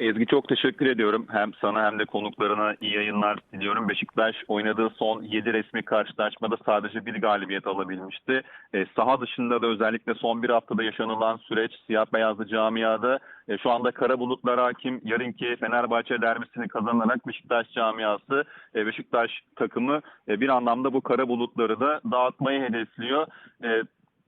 Ezgi çok teşekkür ediyorum. Hem sana hem de konuklarına iyi yayınlar diliyorum. Beşiktaş oynadığı son 7 resmi karşılaşmada sadece bir galibiyet alabilmişti. E, saha dışında da özellikle son bir haftada yaşanılan süreç siyah beyazlı camiada e, şu anda kara bulutlar hakim. Yarınki Fenerbahçe derbisini kazanarak Beşiktaş camiası, e, Beşiktaş takımı e, bir anlamda bu kara bulutları da dağıtmayı hedefliyor. E,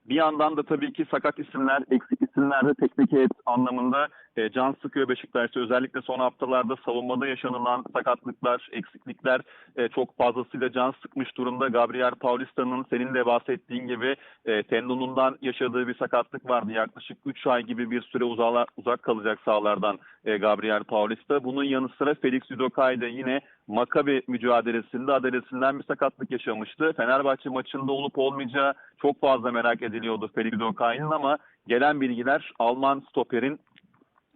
bir yandan da tabii ki sakat isimler, eksik isimler de teknik heyet anlamında e, can sıkıyor Beşiktaş'ta. Özellikle son haftalarda savunmada yaşanılan sakatlıklar, eksiklikler e, çok fazlasıyla can sıkmış durumda. Gabriel Paulista'nın senin de bahsettiğin gibi e, tendonundan yaşadığı bir sakatlık vardı. Yaklaşık 3 ay gibi bir süre uzala, uzak kalacak sahalardan e, Gabriel Paulista. Bunun yanı sıra Felix Udokay da yine Makabi mücadelesinde adalesinden bir sakatlık yaşamıştı. Fenerbahçe maçında olup olmayacağı çok fazla merak ediliyordu Felix Udokay'ın ama gelen bilgiler Alman stoperin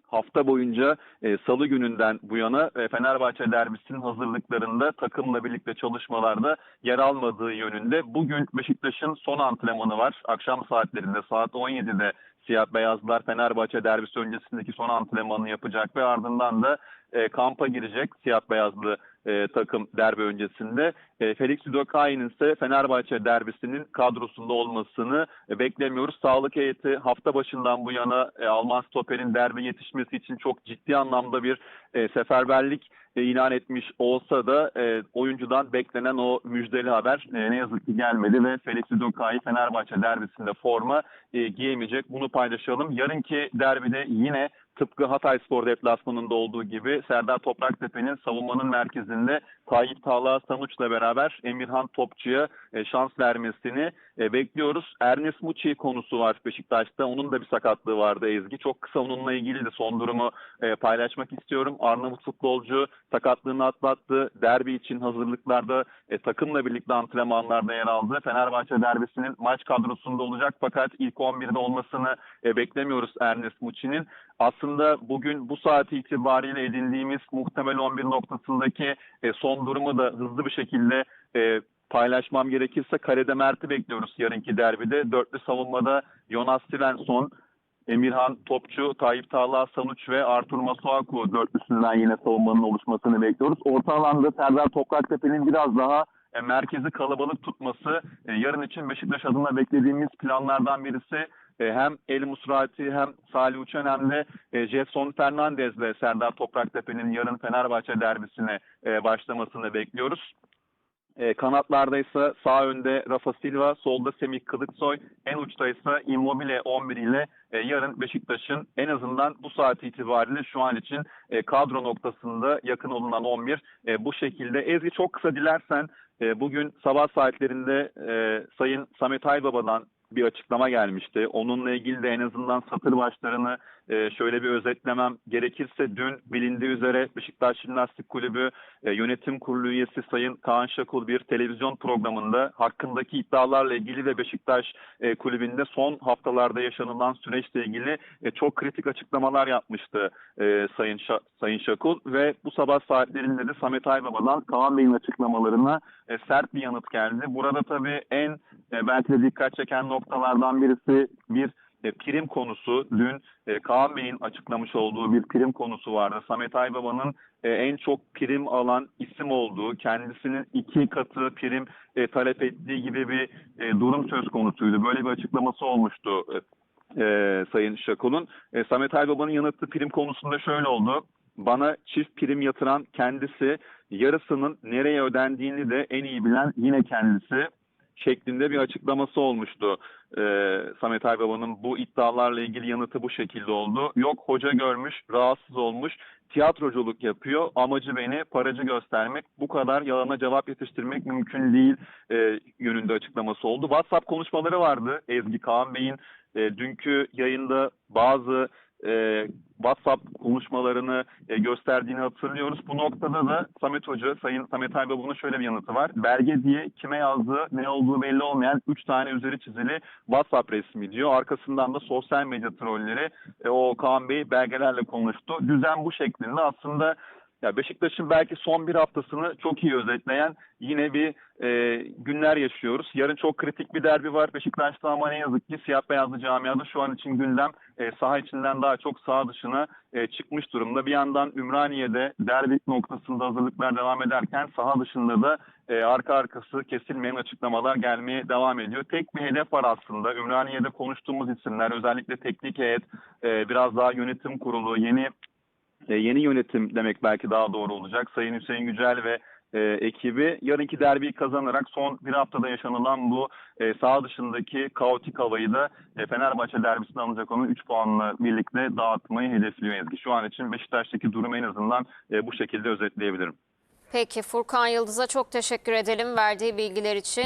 hafta boyunca e, salı gününden bu yana e, Fenerbahçe derbisinin hazırlıklarında takımla birlikte çalışmalarda yer almadığı yönünde. Bugün Beşiktaş'ın son antrenmanı var. Akşam saatlerinde saat 17'de siyah beyazlar Fenerbahçe derbisi öncesindeki son antrenmanını yapacak ve ardından da e, kampa girecek siyah beyazlı e, takım derbi öncesinde. E, Felix Udokay'ın ise Fenerbahçe derbisinin kadrosunda olmasını e, beklemiyoruz. Sağlık heyeti hafta başından bu yana e, Alman stoperin derbi yetişmesi için çok ciddi anlamda bir e, seferberlik ilan etmiş olsa da e, oyuncudan beklenen o müjdeli haber e, ne yazık ki gelmedi ve Felix Udokay Fenerbahçe derbisinde forma e, giyemeyecek. Bunu paylaşalım. Yarınki derbide yine tıpkı Hatay Spor deplasmanında olduğu gibi Serdar Topraktepe'nin savunmanın merkezinde Tayyip Talha Sanuç'la beraber Emirhan Topçu'ya e, şans vermesini e, bekliyoruz. Ernest Muçi konusu var Beşiktaş'ta. Onun da bir sakatlığı vardı Ezgi. Çok kısa onunla ilgili de son durumu e, paylaşmak istiyorum. Arnavut futbolcu sakatlığını atlattı. Derbi için hazırlıklarda takımla birlikte antrenmanlarda yer aldı. Fenerbahçe derbisinin maç kadrosunda olacak fakat ilk 11'de olmasını beklemiyoruz Ernest Muçi'nin. Aslında bugün bu saat itibariyle edindiğimiz muhtemel 11 noktasındaki e, son durumu da hızlı bir şekilde e, paylaşmam gerekirse Kalede Mert'i bekliyoruz yarınki derbide. Dörtlü savunmada Jonas Svensson, Emirhan Topçu, Tayyip Talha Sanuç ve Artur Masuaku dörtlüsünden yine savunmanın oluşmasını bekliyoruz. Orta alanda Serdar Topraktepe'nin biraz daha e, merkezi kalabalık tutması e, yarın için Beşiktaş adına beklediğimiz planlardan birisi e, hem El Musrati hem Salih Uçan hem de e, Jefferson Fernandez ve Serdar Topraktepe'nin yarın Fenerbahçe derbisine e, başlamasını bekliyoruz. E, kanatlarda ise sağ önde Rafa Silva, solda Semih Kılıçsoy, en uçta ise Immobile 11 ile yarın Beşiktaş'ın en azından bu saat itibariyle şu an için kadro noktasında yakın olunan 11 e, bu şekilde. Ezgi çok kısa dilersen bugün sabah saatlerinde Sayın Samet Aybaba'dan bir açıklama gelmişti. Onunla ilgili de en azından satır başlarını e, şöyle bir özetlemem gerekirse dün bilindiği üzere Beşiktaş Jimnastik Kulübü e, yönetim kurulu üyesi Sayın Kaan Şakul bir televizyon programında hakkındaki iddialarla ilgili ve Beşiktaş e, kulübünde son haftalarda yaşanılan süreçle ilgili e, çok kritik açıklamalar yapmıştı e, Sayın Şa Sayın Şakul ve bu sabah saatlerinde de Samet Aybaba'dan Kaan Bey'in açıklamalarına e, sert bir yanıt geldi. Burada tabii en e, belki de dikkat çeken noktalardan birisi bir e, prim konusu. Dün e, Kaan Bey'in açıklamış olduğu bir prim konusu vardı. Samet Aybaba'nın e, en çok prim alan isim olduğu, kendisinin iki katı prim e, talep ettiği gibi bir e, durum söz konusuydu. Böyle bir açıklaması olmuştu e, e, Sayın Şakul'un. E, Samet Aybaba'nın yanıtı prim konusunda şöyle oldu. Bana çift prim yatıran kendisi, yarısının nereye ödendiğini de en iyi bilen yine kendisi şeklinde bir açıklaması olmuştu. Ee, Samet Aybaba'nın bu iddialarla ilgili yanıtı bu şekilde oldu. Yok hoca görmüş, rahatsız olmuş, tiyatroculuk yapıyor. Amacı beni paracı göstermek. Bu kadar yalana cevap yetiştirmek mümkün değil e, yönünde açıklaması oldu. WhatsApp konuşmaları vardı Ezgi Kaan Bey'in e, dünkü yayında bazı e, WhatsApp konuşmalarını e, gösterdiğini hatırlıyoruz. Bu noktada da Samet Hoca, Sayın Samet Aybaba'nın şöyle bir yanıtı var. Belge diye kime yazdığı, ne olduğu belli olmayan 3 tane üzeri çizili WhatsApp resmi diyor. Arkasından da sosyal medya trolleri e, o Kaan Bey belgelerle konuştu. Düzen bu şeklinde aslında Ya Beşiktaş'ın belki son bir haftasını çok iyi özetleyen yine bir e, günler yaşıyoruz. Yarın çok kritik bir derbi var Beşiktaş'ta ama ne yazık ki siyah beyazlı camiada şu an için gündem e, saha içinden daha çok saha dışına e, çıkmış durumda. Bir yandan Ümraniye'de derbi noktasında hazırlıklar devam ederken saha dışında da e, arka arkası kesilmeyen açıklamalar gelmeye devam ediyor. Tek bir hedef var aslında. Ümraniye'de konuştuğumuz isimler özellikle teknik heyet, e, biraz daha yönetim kurulu, yeni e, yeni yönetim demek belki daha doğru olacak. Sayın Hüseyin Yücel ve e, ekibi yarınki derbiyi kazanarak son bir haftada yaşanılan bu e, saha dışındaki kaotik havayı da e, Fenerbahçe derbisinde alınacak olan 3 puanla birlikte dağıtmayı hedefliyor Ezgi. Şu an için Beşiktaş'taki durumu en azından e, bu şekilde özetleyebilirim. Peki Furkan Yıldız'a çok teşekkür edelim verdiği bilgiler için.